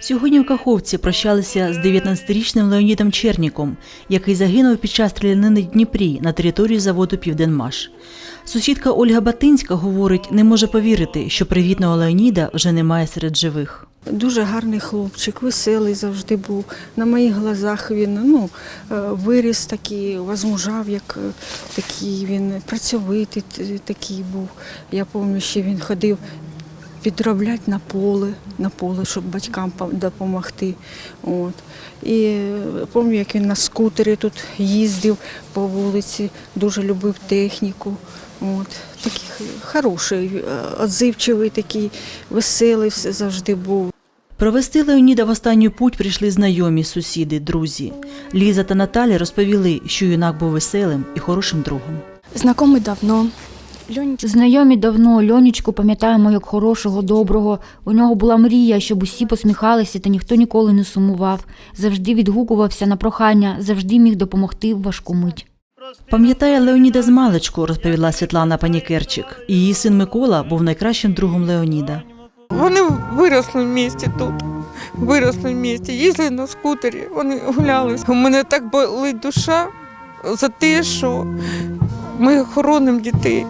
Сьогодні в Каховці прощалися з 19-річним Леонідом Черніком, який загинув під час стрілянини Дніпрі на території заводу Південмаш. Сусідка Ольга Батинська говорить, не може повірити, що привітного Леоніда вже немає серед живих. Дуже гарний хлопчик, веселий завжди був. На моїх глазах він ну, е, виріс такий, возмужав, як е, такий він працьовитий такий був. Я пам'ятаю, що він ходив підробляти на поле, на поле, щоб батькам допомогти. От. І е, пам'ятаю, як він на скутері тут їздив по вулиці, дуже любив техніку. От. Такий хороший, е, отзивчивий, такий веселий все завжди був. Провести Леоніда в останню путь прийшли знайомі, сусіди, друзі. Ліза та Наталя розповіли, що юнак був веселим і хорошим другом. Знакомий давно. Льонечка Знайомі давно Льонічку пам'ятаємо як хорошого, доброго. У нього була мрія, щоб усі посміхалися та ніхто ніколи не сумував. Завжди відгукувався на прохання, завжди міг допомогти в важку мить. Пам'ятає Леоніда з маличку, розповіла Світлана Панікерчик. Її син Микола був найкращим другом Леоніда. Вони виросли в місті тут. Виросли в місті, їздили на скутері, вони гуляли. У мене так болить душа за те, що ми хоронимо дітей.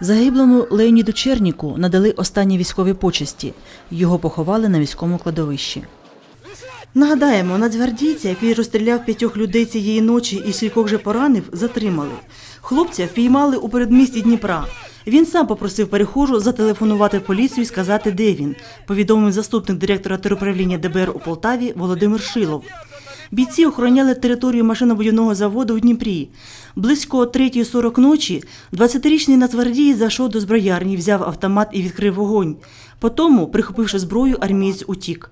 Загиблому Леоніду Черніку надали останні військові почесті. Його поховали на військовому кладовищі. Нагадаємо, нацгвардійця, який розстріляв п'ятьох людей цієї ночі і стількох же поранив, затримали. Хлопця впіймали у передмісті Дніпра. Він сам попросив перехожу зателефонувати в поліцію і сказати, де він, повідомив заступник директора теруправління ДБР у Полтаві Володимир Шилов. Бійці охороняли територію машинобудівного заводу у Дніпрі. Близько 3.40 ночі 20-річний нацгвардієць зайшов до зброярні, взяв автомат і відкрив вогонь. Потому, прихопивши зброю, армієць утік.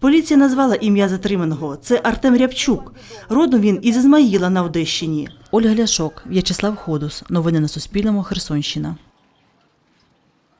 Поліція назвала ім'я затриманого. Це Артем Рябчук. Родом він із Ізмаїла на Одещині. Ольга Ляшок, В'ячеслав Ходус. Новини на Суспільному. Херсонщина.